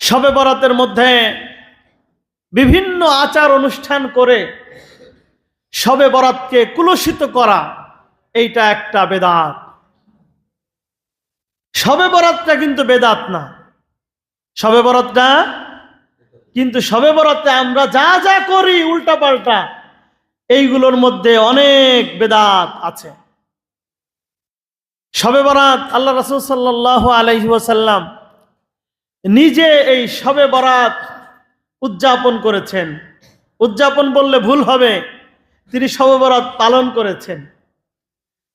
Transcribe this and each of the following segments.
শবে বরাতের মধ্যে বিভিন্ন আচার অনুষ্ঠান করে শবে বরাতকে কুলসিত করা, এইটা একটা বেদাত। শবে বরাতটা কিন্তু বেদাত না। শবে বরাতটা কিন্তু শবে বরাতে আমরা যা যা করি উল্টা পাল্টা এইগুলোর মধ্যে অনেক বেদাত আছে। শবে বরাত আল্লাহ রাসূল সাল্লাল্লাহু আলাইহি ওয়াসাল্লাম নিজে এই শবে বরাত উদযাপন করেছেন। উদযাপন বললে ভুল হবে। তিনি শবে বরাত পালন করেছেন।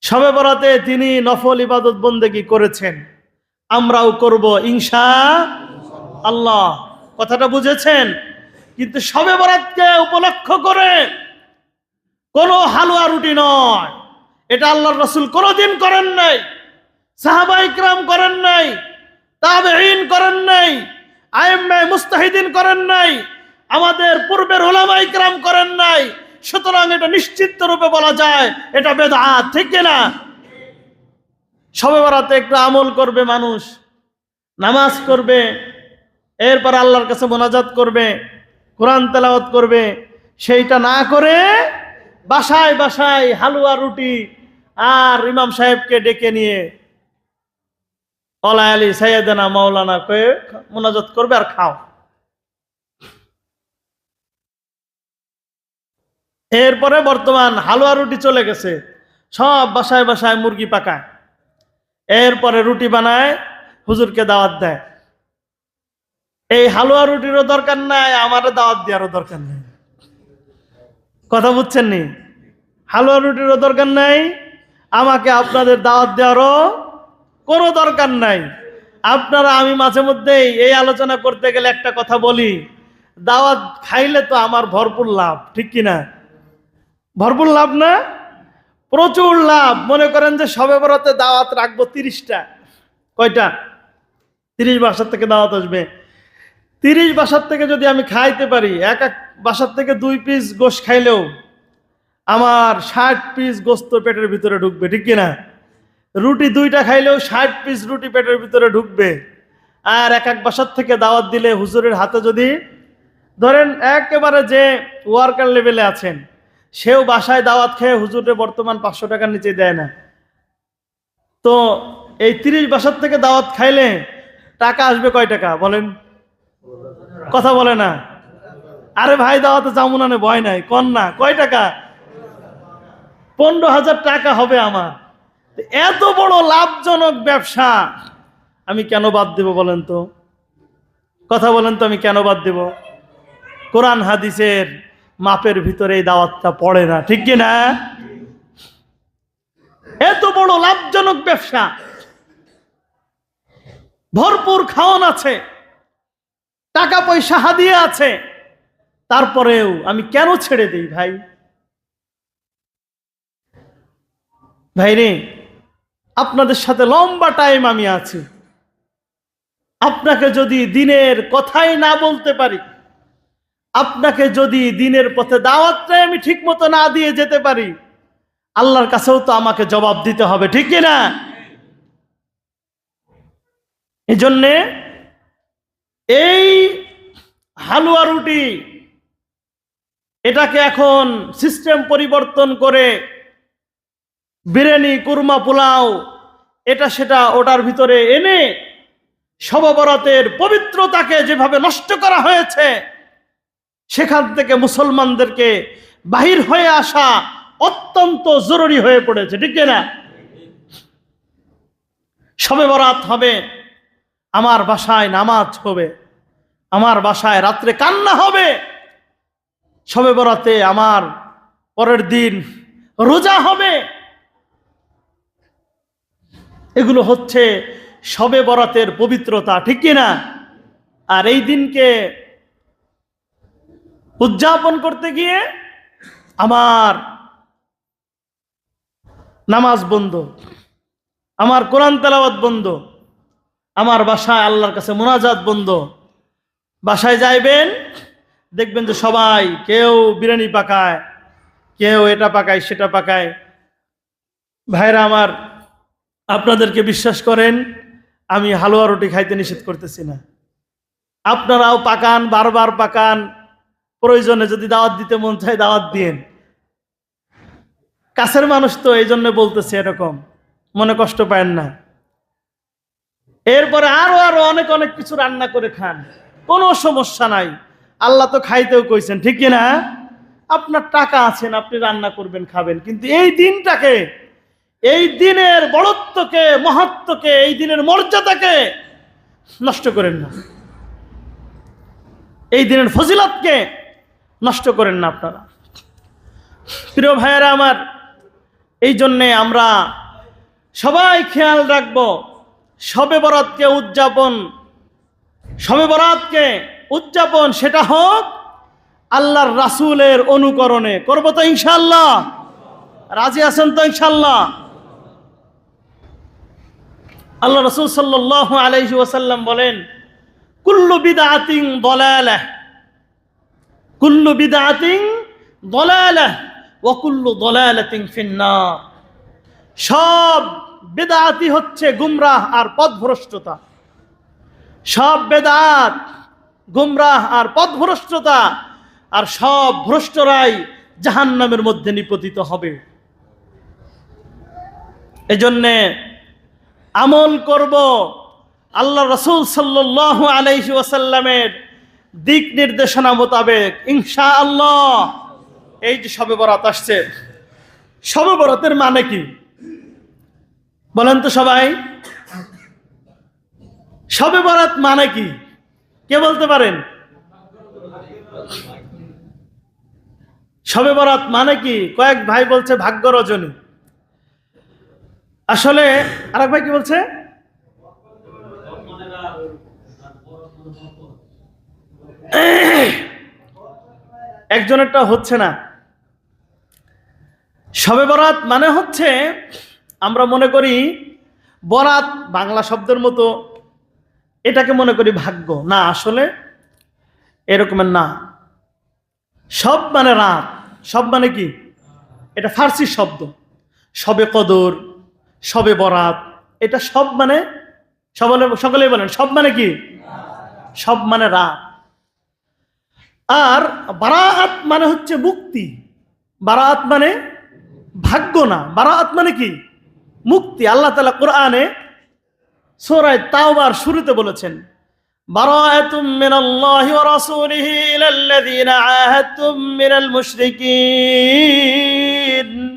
শবে বরাতে তিনি নফল ইবাদত বন্দেগি করেছেন। আমরাও করব ইংসা আল্লাহ। কথাটা বুঝেছেন? কিন্তু শবে বরাতকে উপলক্ষ করে কোনো হালুয়া রুটি নয়। এটা আল্লাহর রসুল কোনোদিন করেন নাই। সাহাবা ইকরাম করেন নাই। তাবেঈন করেন নাই আইম্মে মুস্তাহিদিন করেন নাই, আমাদের পূর্বের ওলামা ইকরাম করেন নাই। সুতরাং এটা নিশ্চিত রূপে বলা যায়, এটা বেদা ঠিক না সবে বরাতে একটু আমল করবে মানুষ, নামাজ করবে, এরপর আল্লাহর কাছে মোনাজাত করবে, কোরআন তেলাওয়াত করবে, সেইটা না করে বাসায় বাসায় হালুয়া রুটি আর ইমাম সাহেবকে ডেকে নিয়ে অলা আলী সৈয়দানা মাওলানা কয়ে মোনাজাত করবে আর খাও। এরপরে বর্তমান হালুয়া রুটি চলে গেছে, সব বাসায় বাসায় মুরগি পাকায়। এরপরে রুটি বানায়, হুজুরকে দাওয়াত দেয়। এই হালুয়া রুটিরও দরকার নাই আমারও দাওয়াত দেওয়ারও দরকার নেই। কথা বুঝছেন নি? হালুয়া রুটিরও দরকার নাই, আমাকে আপনাদের দাওয়াত দেওয়ারও কোনো দরকার নাই। আপনারা আমি মাঝে মধ্যেই এই আলোচনা করতে গেলে একটা কথা বলি, দাওয়াত খাইলে তো আমার ভরপুর লাভ, ঠিক কি না ভরপুর লাভ না? প্রচুর লাভ। মনে করেন যে সবে বরাতে দাওয়াত রাখব তিরিশটা। কয়টা? তিরিশ বাসার থেকে দাওয়াত আসবে। তিরিশ বাসার থেকে যদি আমি খাইতে পারি, এক এক বাসার থেকে দুই পিস গোশ খাইলেও আমার ষাট পিস গোস্ত পেটের ভিতরে ঢুকবে, ঠিক কিনা? রুটি দুইটা খাইলেও ষাট পিস রুটি পেটের ভিতরে ঢুকবে। আর এক এক বাসার থেকে দাওয়াত দিলে হুজুরের হাতে যদি, ধরেন একেবারে যে ওয়ার্কার লেভেলে আছেন, সেও বাসায় দাওয়াত খেয়ে হুজুরে বর্তমান পাঁচশো টাকার নিচে দেয় না। তো এই তিরিশ বাসার থেকে দাওয়াত খাইলে টাকা আসবে কয় টাকা বলেন? কথা বলে না। আরে ভাই, দাওয়াতে জামুনানে ভয় নাই, কন না, কয় টাকা? পনেরো হাজার টাকা হবে আমার। এত বড় লাভজনক ব্যবসা আমি কেন বাদ দেব বলেন তো? কথা বলেন তো, আমি কেন বাদ দেব? কোরআন হাদিসের মাপের ভিতরে এই দাওয়াতটা পড়ে না, ঠিক কি না? এত বড় লাভজনক ব্যবসা। ভরপুর খাওয়ান আছে, টাকা পয়সা হাদিয়ে আছে, তারপরেও আমি কেন ছেড়ে দিই ভাই? ভাই রে আপনাদের সাথে লম্বা টাইম আমি আছি। আপনাকে যদি দিনের কথাই না বলতে পারি, আপনাকে যদি দিনের পথে দাওয়াতটাই আমি ঠিক মতো না দিয়ে যেতে পারি, আল্লাহর কাছেও তো আমাকে জবাব দিতে হবে, ঠিক না এই জন্যে এই হালুয়া রুটি, এটাকে এখন সিস্টেম পরিবর্তন করে বিরিয়ানি, কুরমা, পোলাও, এটা, সেটা, ওটার ভিতরে এনে সববরাতের পবিত্রতাকে যেভাবে নষ্ট করা হয়েছে, সেখান থেকে মুসলমানদেরকে বাহির হয়ে আসা অত্যন্ত জরুরি হয়ে পড়েছে, ঠিক না সবে বরাত হবে, আমার বাসায় নামাজ হবে, আমার বাসায় রাত্রে কান্না হবে সবে বরাতে আমার পরের দিন রোজা হবে এগুলো হচ্ছে সবে বরাতের পবিত্রতা, ঠিক কিনা আর এই দিনকে উদযাপন করতে গিয়ে আমার নামাজ বন্ধ, আমার কোরআন তেলাওয়াত বন্ধ, আমার বাসায় আল্লাহর কাছে মোনাজাত বন্ধ। বাসায় যাইবেন, দেখবেন যে সবাই কেউ বিরিয়ানি পাকায়, কেউ এটা পাকায়, সেটা পাকায়। ভাইরা আমার আপনাদেরকে বিশ্বাস করেন, আমি হালুয়া রুটি খাইতে নিষেধ করতেছি না। আপনারাও পাকান, বারবার পাকান, প্রয়োজনে যদি দাওয়াত দিতে মন চায় দাওয়াত দিন কাছের মানুষ তো এই জন্য বলতেছে এরকম, মনে কষ্ট পায়েন না। এরপরে আরও আরও অনেক অনেক কিছু রান্না করে খান, কোনো সমস্যা নাই। আল্লাহ তো খাইতেও কইছেন, ঠিক না? আপনার টাকা আছেন আপনি রান্না করবেন, খাবেন, কিন্তু এই দিনটাকে এই দিনের বড়ত্বকে, মহত্বকে, এই দিনের মর্যাদাকে নষ্ট করেন না। এই দিনের ফজিলতকে নষ্ট করেন না আপনারা। প্রিয় ভাইয়েরা আমার, এই জন্যে আমরা সবাই খেয়াল রাখব, সবে বরাতকে উদযাপন, সবে বরাতকে উদযাপন সেটা হোক আল্লাহর রাসূলের অনুকরণে। করব তো ইনশাল্লাহ রাজি আছেন তো ইনশাল্লাহ আল্লাহ রসুল সাল্লাহ আলাইহি ওয়াসাল্লাম বলেন, কুল্লু বিদাতিং দলালাহ, কুল্লু বিদাতিং দলালাহ, ওয়া কুল্লু দলালাতিং ফিন্নার। সব বেদাতি হচ্ছে গুমরাহ আর পথভ্রষ্টতা। সব বেদাত গুমরাহ আর পথভ্রষ্টতা, আর সব ভ্রষ্টরাই জাহান্নামের মধ্যে নিপতিত হবে। এজন্যে আমল করব। আল্লাহ রসুল সাল্লাহ ওয়াসাল্লামের দিক নির্দেশনা মোতাবেক ইনশা আল্লাহ এই যে সবে বরাত আসছে। সবে বরাতের মানে কি? বলেন তো সবাই। সবে বরাত মানে কি? কে বলতে পারেন? সবে বরাত মানে কি? কয়েক ভাই বলছে ভাগ্য রজনী আসলে আরেক ভাই কি বলছে? একজনেরটা হচ্ছে না। সবে বরাত মানে হচ্ছে আমরা মনে করি বরাত বাংলা শব্দের মতো, এটাকে মনে করি ভাগ্য। না, আসলে এরকমের না। সব মানে রাত। সব মানে কি? এটা ফার্সি শব্দ। সবে কদর। সবে বরাত। এটা সব মানে সকলে সকলেই বলেন, সব মানে কি? সব মানে রাত। আর বারাত মানে হচ্ছে মুক্তি। বারাত মানে ভাগ্য না। বারাত মানে কি? মুক্তি। আল্লাহ তালা কোরআনে সোরায় তাওবার শুরুতে বলেছেন মিনাল মুশরিকিন।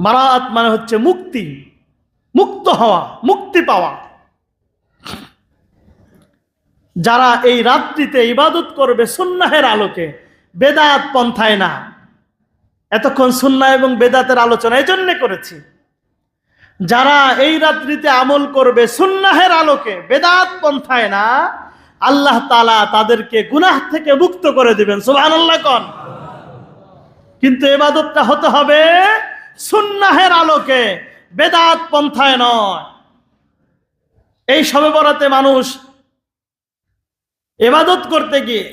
বারাত মানে হচ্ছে মুক্তি, মুক্ত হওয়া, মুক্তি পাওয়া। যারা এই রাত্রিতে ইবাদত করবে সুন্নাহের আলোকে, বেদাত পন্থায় না। এতক্ষণ সুন্না এবং বেদাতের আলোচনা এই জন্যে করেছি। যারা এই রাত্রিতে আমল করবে সুন্নাহের আলোকে, বেদাত পন্থায় না, আল্লাহ তালা তাদেরকে গুনাহ থেকে মুক্ত করে দিবেন। সুবাহ কন। কিন্তু এবাদতটা হতে হবে সুন্নাহের আলোকে বেদাত পন্থায় নয়। এই সবে বরাতে মানুষ এবাদত করতে গিয়ে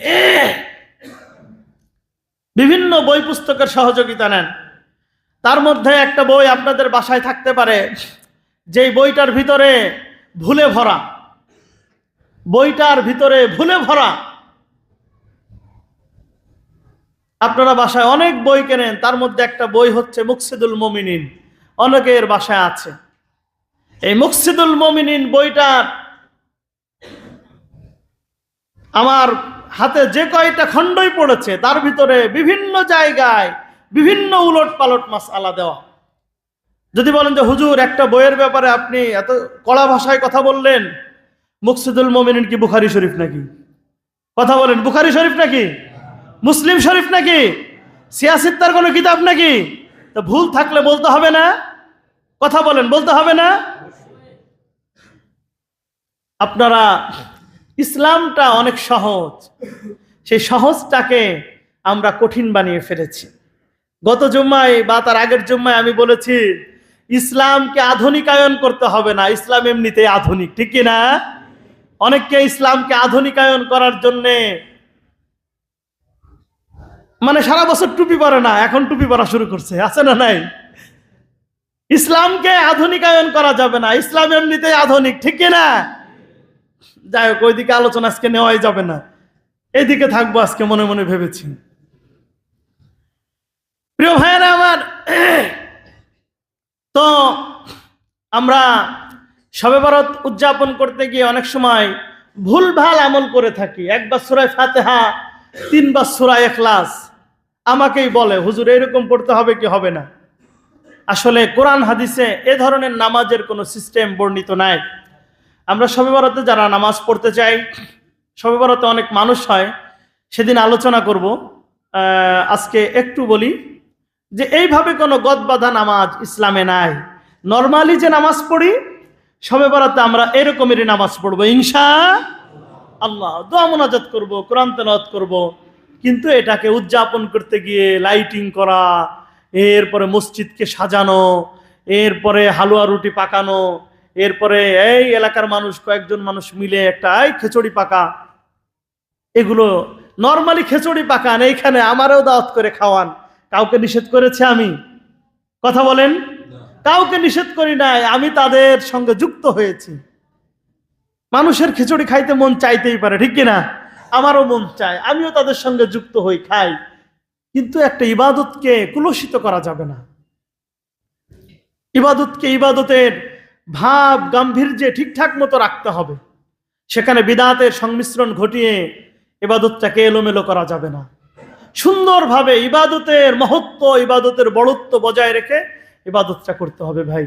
বিভিন্ন বই পুস্তকের সহযোগিতা নেন। তার মধ্যে একটা বই আপনাদের বাসায় থাকতে পারে, যেই বইটার ভিতরে ভুলে ভরা। বইটার ভিতরে ভুলে ভরা। আপনারা বাসায় অনেক বই কেনেন, তার মধ্যে একটা বই হচ্ছে মুকসিদুল মমিনিন। অনেকের বাসায় আছে। এই মুকসিদুল মমিনিন বইটার আমার হাতে যে কয়টা খণ্ডই পড়েছে, তার ভিতরে বিভিন্ন জায়গায় বিভিন্ন উলট পালট মাস আলা দেওয়া। যদি বলেন যে, হুজুর, একটা বইয়ের ব্যাপারে আপনি এত কড়া ভাষায় কথা বললেন, মুকসিদুল মমিনিন কি বুখারি শরীফ নাকি? কথা বলেন, বুখারি শরীফ নাকি? মুসলিম শরীফ নাকি? সিয়াসিত্তার কোনো কিতাব নাকি? তো ভুল থাকলে বলতে হবে না। কথা বলেন, বলতে হবে না। আপনারা, ইসলামটা অনেক সহজ। সেই সহজটাকে আমরা কঠিন বানিয়ে ফেলেছি। গত জুম্মায় বা তার আগের জুম্মায় আমি বলেছি, ইসলামকে আধুনিকায়ন করতে হবে না। ইসলাম এমনিতেই আধুনিক, ঠিক না? অনেককে ইসলামকে আধুনিকায়ন করার জন্যে মানে সারা বছর টুপি পরে না, এখন টুপি পরা শুরু করছে, আছে না নাই? ইসলামকে আধুনিকায়ন করা যাবে না, ইসলাম এমনিতেই আধুনিক, ঠিক না? যাই হোক, ওইদিকে আলোচনা আজকে নেওয়াই যাবে না। এদিকে থাকব আজকে মনে মনে ভেবেছি। প্রিয় ভাইয়েরা আমার, তো আমরা শবে ভারত উদযাপন করতে গিয়ে অনেক সময় ভুলভাল আমল করে থাকি। একবার সুরায় ফাতেহা, তিনবার সুরায় এখলাস। আমাকেই বলে, হুজুর, এরকম পড়তে হবে কি? হবে না। আসলে কোরআন হাদিসে এ ধরনের নামাজের কোনো সিস্টেম বর্ণিত নাই। আমরা শবে বরাতে যারা নামাজ পড়তে চাই শবে বরাতে অনেক মানুষ হয়, সেদিন আলোচনা করব। আজকে একটু বলি যে, এইভাবে কোনো গদ বাঁধা নামাজ ইসলামে নাই। নর্মালি যে নামাজ পড়ি, সবে বরাতে আমরা এরকমেরই নামাজ পড়ব, ইনশা আল্লাহ। দোয়া মোনাজাত করব, কোরআন তেলাওয়াত করব। কিন্তু এটাকে উদযাপন করতে গিয়ে লাইটিং করা এরপরে মসজিদকে সাজানো এরপরে হালুয়া রুটি পাকানো এরপরে এই এলাকার মানুষ কয়েকজন মানুষ মিলে একটা এই খিচুড়ি পাকা। এগুলো নর্মালি খিচুড়ি পাকান এইখানে আমারও দাওয়াত করে খাওয়ান। কাউকে নিষেধ করেছে আমি? কথা বলেন। কাউকে নিষেধ করি নাই আমি তাদের সঙ্গে যুক্ত হয়েছি। মানুষের খিচুড়ি খাইতে মন চাইতেই পারে ঠিক কিনা? আমারও মন চায়, আমিও তাদের সঙ্গে যুক্ত হই, খাই। কিন্তু একটা ইবাদতকে কুলসিত করা যাবে না। ইবাদতকে ইবাদতের ভাব, গাম্ভীর্যে ঠিকঠাক মতো রাখতে হবে। সেখানে বিদাতের সংমিশ্রণ ঘটিয়ে ইবাদতটাকে এলোমেলো করা যাবে না। সুন্দরভাবে ইবাদতের মহত্ব, ইবাদতের বড়ত্ব বজায় রেখে ইবাদতটা করতে হবে ভাই।